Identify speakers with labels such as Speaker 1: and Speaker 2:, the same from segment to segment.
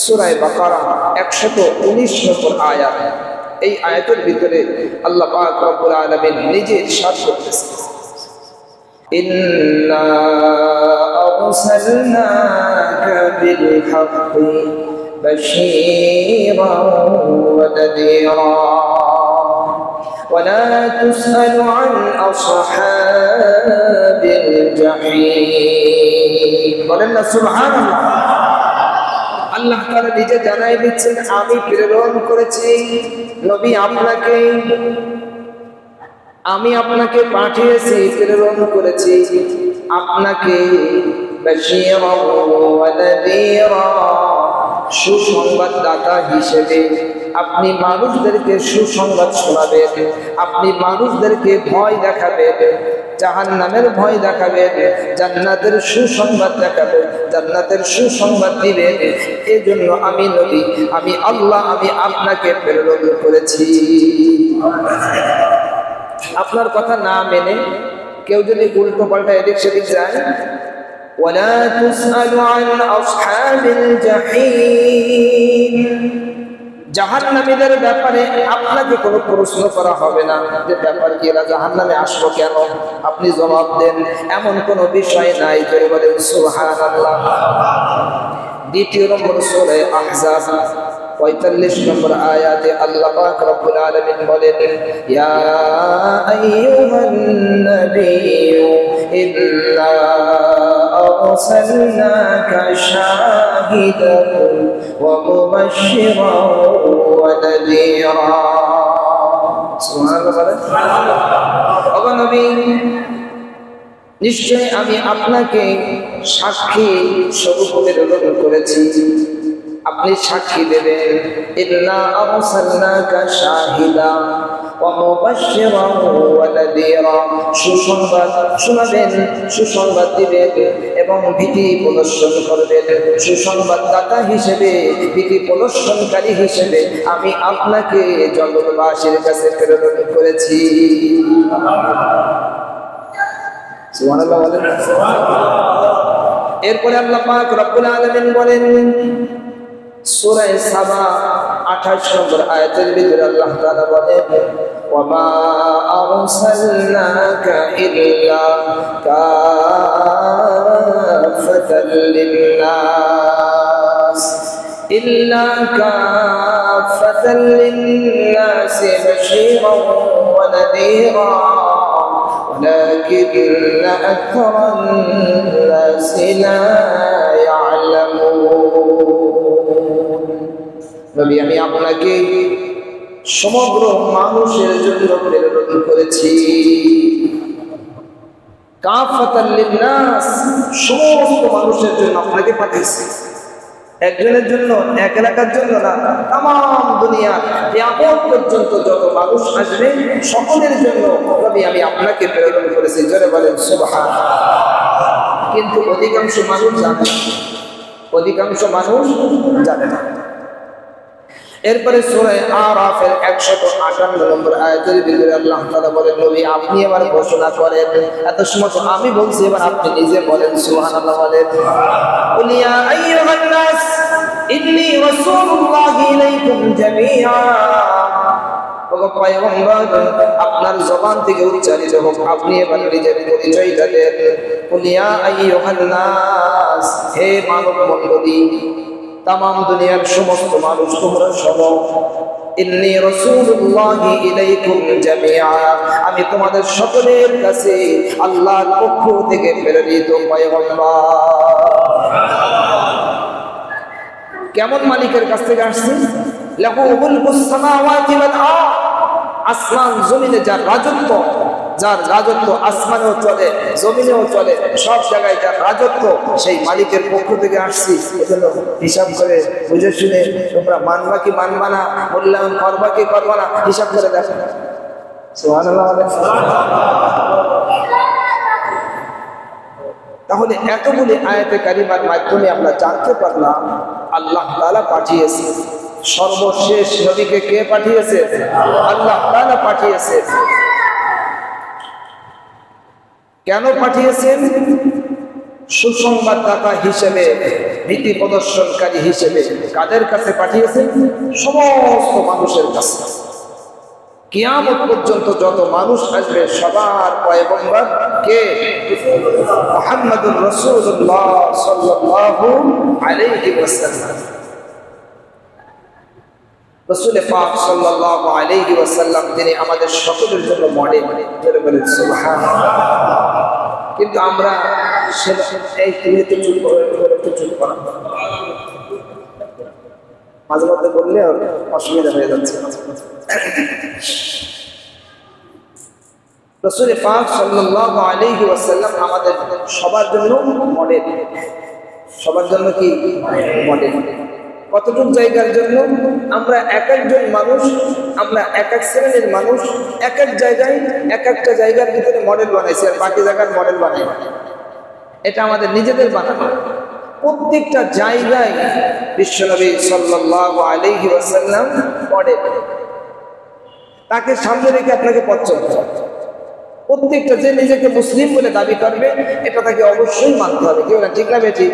Speaker 1: সুরায় বাকারা একশত উনিশ নম্বর আয়াত এই আয়াতের ভিতরে আল্লাহ পাক রব্বুল আলামিন নিজে ইরশাদ করতেছেন إنا أرسلناك بالحق بشيرا ونذيرا ولا تسأل عن أصحاب الجحيم বলেন سبحان الله আল্লাহ তাআলা নিজে জানাই দিচ্ছেন আমি প্রেরণ করেছি। নবী আপনাকে আমি আপনাকে পাঠিয়েছি প্রেরণ করেছি। আপনাকে সুসংবাদদাতা হিসেবে আপনি মানুষদেরকে সুসংবাদ শোনাবেন আপনি মানুষদেরকে ভয় দেখাবেন। জাহান্নামের ভয় দেখাবেন জান্নাতের সুসংবাদ দেখাবেন জান্নাতের সুসংবাদ দিবেন এই জন্য আমি নবী আমি আল্লাহ আমি আপনাকে প্রেরণ করেছি আপনার কথা না মেনে কেউ যদি উল্টো পাল্টা এদিক সেদিক যায় ولا تسأل عن أصحاب الجحيم জাহান্নামীদের ব্যাপারে আপনাকে কোনো প্রশ্ন করা হবে না যে ব্যাপার কি, এরা জাহান্নামে আসব কেন? আপনি জবাব দেন, এমন কোনো বিষয় নাই যে বলেন সুবহানাল্লাহ। দ্বিতীয় নম্বর সোরে আহজাব। পঁয়তাল্লিশ নম্বর আয়াতে আল্লাহ পাক রব্বুল আলামিন বলেন, ইয়া আইয়ুহান নাবিয়্যু ইন্না শাহিদান ওয়া মুবাশশিরান ওয়া নাযীরা সুবহানাল্লাহ নবী নিশ্চয় আমি আপনাকে সাক্ষী স্বরূপ করেছি। আপনি সাক্ষী দেবেন, ইন্না আরসালনাকা শাহিদা ওয়া নাযীরা সুসংবাদ শোনাবেন, সুসংবাদ দিবেন এবং ভীতি প্রদর্শন করবেন। সুসংবাদদাতা হিসেবে, ভীতি প্রদর্শনকারী হিসেবে আমি আপনাকে জগৎবাসীর কাছে প্রেরণ করেছি। এরপরে আল্লাহ পাক রব্বুল আলামিন বলেন সূরা সাবা 28 নম্বর আয়াতের ভিতরে আল্লাহ তাআলা বলেন ওয়ামা আরসালনাকা ইল্লা কাফাতাল লিন্নাস إلا كافة للناس بشيرا ونذيرا ولكن أكثر الناس لا يعلمون নবী, আমি আপনাকে সমগ্র মানুষের জন্য প্রেরণ করেছি। সমস্ত মানুষের জন্য আপনাকে পাঠিয়েছি। একজনের জন্য জন্য না দুনিয়া পর্যন্ত যত মানুষ আসবে, সকলের জন্য আমি আপনাকে করেছি। কিন্তু অধিকাংশ মানুষ জানে অধিকাংশ মানুষ জানে না। এরপরে সুরে আরাফের একশত আটান্ন নম্বর আয়াতের ভিতরে আল্লাহ তাআলা বলেন, নবী, আপনি ঘোষণা করেন। এত সময় আমি বলছি, এবার আপনি নিজে বলেন, সুবহানাল্লাহ বলেন। উলিয়া আইয়ুহান নাস, ইন্নী ইলাইকুম আপনার জবান থেকে উচ্চারিত হোক, আপনি এবার নিজের পরিচয় দেন উলিয়া আইয়ুহান নাস, হে মানব মণ্ডলী তাম দুনিয়ার সমস্ত মানুষ, তোমরা জামিআ। আমি তোমাদের সকলের কাছে আল্লাহর পক্ষ থেকে প্রেরিত কেমন মালিকের কাছ থেকে আসছে? লাহু মুলকুস আসমান, জমিনে যার রাজত্ব যার রাজত্ব আসমানেও চলে, জমিনেও চলে, সব জায়গায় যার রাজত্ব, সেই মালিকের পক্ষ থেকে আসছি। হিসাব করে বুঝে শুনে তোমরা মানবা কি মানবা না মূল্যায়ন করবা কি করবা না, হিসাব করে দেখো। তাহলে এতগুলি আয়াতে কারিমার মাধ্যমে আমরা জানতে পারলাম, আল্লাহ তাআলা পাঠিয়েছে। সর্বশেষ নবীকে কে পাঠিয়েছে? আল্লাহ তাআলা পাঠিয়েছে। কেন পাঠিয়েছেন? সুসংবাদদাতা হিসেবে, নীতি প্রদর্শনকারী হিসেবে কাদের কাছে পাঠিয়েছেন? সমস্ত মানুষের কাছে। কিয়ামত পর্যন্ত যত মানুষ আসবে, সবার পয়গম্বর কে? মুহাম্মদুর রাসূলুল্লাহ সাল্লাল্লাহু আলাইহি ওয়াসাল্লাম। রসুল পাক সাল্লাল্লাহু আলাইহি ওয়াসাল্লাম, তিনি আমাদের সকলের জন্য মডেল ধরে বলেন কিন্তু আমরা এই তুমি একটু চুপ করো একটু চুপ করো। মাঝে মধ্যে বললে অসুবিধা হয়ে যাচ্ছে। রসুল পাক সাল্লাল্লাহু আলাইহি ওয়াসাল্লাম আমাদের সবার জন্য মডেল সবার জন্য কি? মডেল কতটুক জায়গার জন্য আমরা এক একজন মানুষ, আমরা এক এক শ্রেণির মানুষ, এক এক জায়গায় এক একটা জায়গার ভিতরে মডেল বানাইছি আর বাকি জায়গার মডেল বানাই। এটা আমাদের নিজেদের বানানো। প্রত্যেকটা জায়গায় বিশ্বনবী সাল্লাল্লাহু আলাইহি ওয়াসাল্লাম মডেল তাকে সামনে রেখে আপনাকে পথ চলতে প্রত্যেকটা যে নিজেকে মুসলিম বলে দাবি করবে, এটা তাকে অবশ্যই মানতে হবে। কি বলেন, ঠিক না বেটি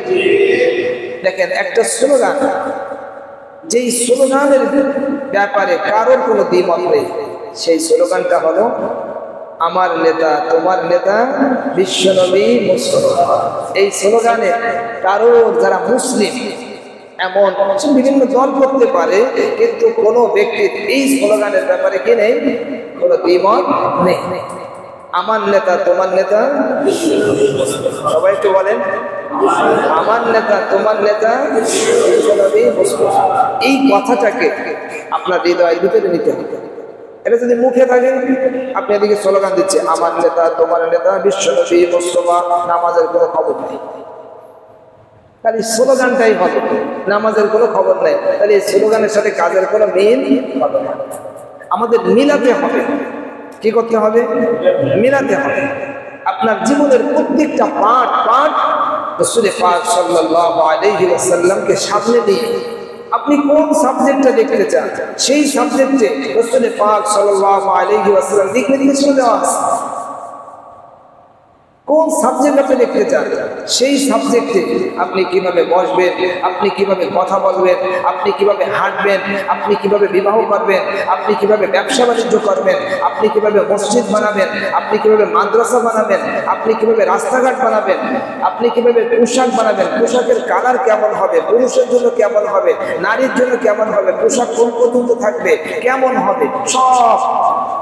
Speaker 1: দেখেন, একটা স্লোগান যেই স্লোগানের ব্যাপারে কারোর কোনো দ্বিমত নেই, সেই স্লোগানটা হলো, আমার নেতা, তোমার নেতা বিশ্বনবী মুসলমান এই স্লোগানে কারোর যারা মুসলিম, এমন বিভিন্ন দল করতে পারে, কিন্তু কোনো ব্যক্তির এই স্লোগানের ব্যাপারে কি নেই? কোনো দ্বিমত নেই। আমার নেতা, তোমার নেতা সবাই একটু বলেন। আমার নেতা, তোমার নেতা, এই কথাটাকে আপনার হৃদয়ের ভিতরে নিতে হবে। এটা যদি মুখে থাকে, আপনি এদিকে স্লোগান দিচ্ছে আমার নেতা, তোমার নেতা, বিশ্বনবী, মুস্তফা, নামাজের কোনো খবর নেই। খালি স্লোগানটাই হবে। নামাজের কোনো খবর নেই। তাহলে এই স্লোগানের সাথে কাজের কোনো মিল হবে না। আমাদের মিলাতে হবে। কি করতে হবে? মিলাতে হবে। আপনার জীবনের প্রত্যেকটা পাঠ পাঠ রসুলের পাক সাল্লাল্লাহু আলাইহি ওয়াসাল্লামকে সামনে নিয়ে আপনি কোন সাবজেক্টটা দেখতে চান? সেই সাবজেক্টে রসুলের পাক আলাইহি ওয়াসাল্লাম লিখে দিয়ে চলে দেওয়া আছে কোন সাবজেক্ট আপনি দেখতে চান? সেই সাবজেক্টে আপনি কীভাবে বসবেন? আপনি কীভাবে কথা বলবেন? আপনি কীভাবে হাঁটবেন? আপনি কীভাবে বিবাহ করবেন? আপনি কীভাবে ব্যবসা বাণিজ্য করবেন? আপনি কীভাবে মসজিদ বানাবেন? আপনি কীভাবে মাদ্রাসা বানাবেন? আপনি কীভাবে রাস্তাঘাট বানাবেন? আপনি কীভাবে পোশাক বানাবেন? পোশাকের কালার কেমন হবে? পুরুষের জন্য কেমন হবে? নারীর জন্য কেমন হবে? পোশাক কোন পর্যন্ত থাকবে? কেমন হবে? সব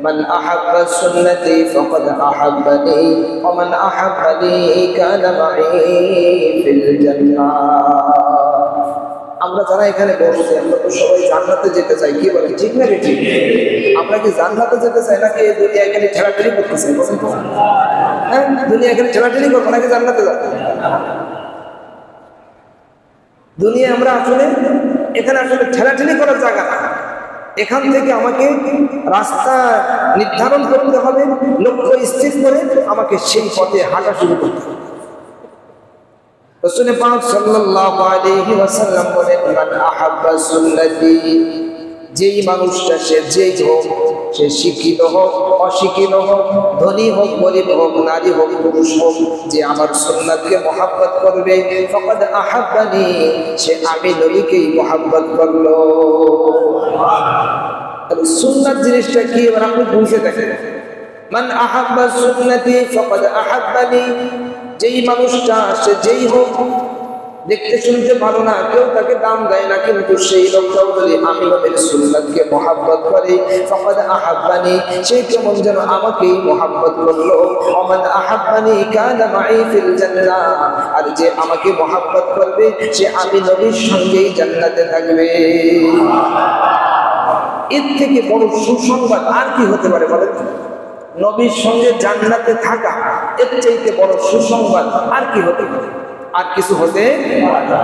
Speaker 1: من أحب سنتي فقد أحبني ومن أحبني كان معي في الجنة আমরা যারা এখানে বসছি আমরা তো সবাই জান্নাতে যেতে চাই কি বলেন ঠিক না রে ঠিক আমরা কি জান্নাতে যেতে চাই নাকি এই দুনিয়া এখানে ঠেলাঠেলি করতে চাই বলেন তো হ্যাঁ দুনিয়া এখানে ঠেলাঠেলি করবো নাকি জান্নাতে যাবো দুনিয়া আমরা আসলে এখানে আসলে ঠেলাঠেলি করার জায়গা না এখান থেকে আমাকে রাস্তা নির্ধারণ করতে হবে, লক্ষ্য স্থির করে আমাকে সেই পথে হাঁটা শুরু করতে হবে। রসুল যেই মানুষটা সে যেই হোক সে শিক্ষিত হোক, অশিক্ষিত হোক, ধনী হোক, গরিব হোক, নারী হোক, পুরুষ হোক, যে আমার সুন্নাতকে মহাব্বত করবে, ফকদ আহাব্বানি, সে আমি নবীকেই মহাব্বত করল। সুন্নাত জিনিসটা কি? এবার আপনি বুঝে দেখেন। মান আহাব্বা সুন্নতি, ফকদ আহাব্বানি, যেই মানুষটা, সে যেই হোক দেখতে শুনতে ভালো না, কেউ তাকে দাম দেয় না, কিন্তু সেই লোকটাও যদি আমি নবীর সুন্নাতকে মহাব্বত করে, ফকদ আহাব্বানি সেই কেমন যেন আমাকেই মহাব্বত করল। অমান আহাব্বানি কানা মাই ফিল আর যে আমাকে মহাব্বত করবে, সে আমি নবীর সঙ্গেই জান্নাতে থাকবে। এর থেকে বড় সুসংবাদ আর কি হতে পারে বলেন? নবীর সঙ্গে জান্নাতে থাকা, এর চাইতে বড় সুসংবাদ আর কি হতে পারে? আর কিছু হতে পারে না।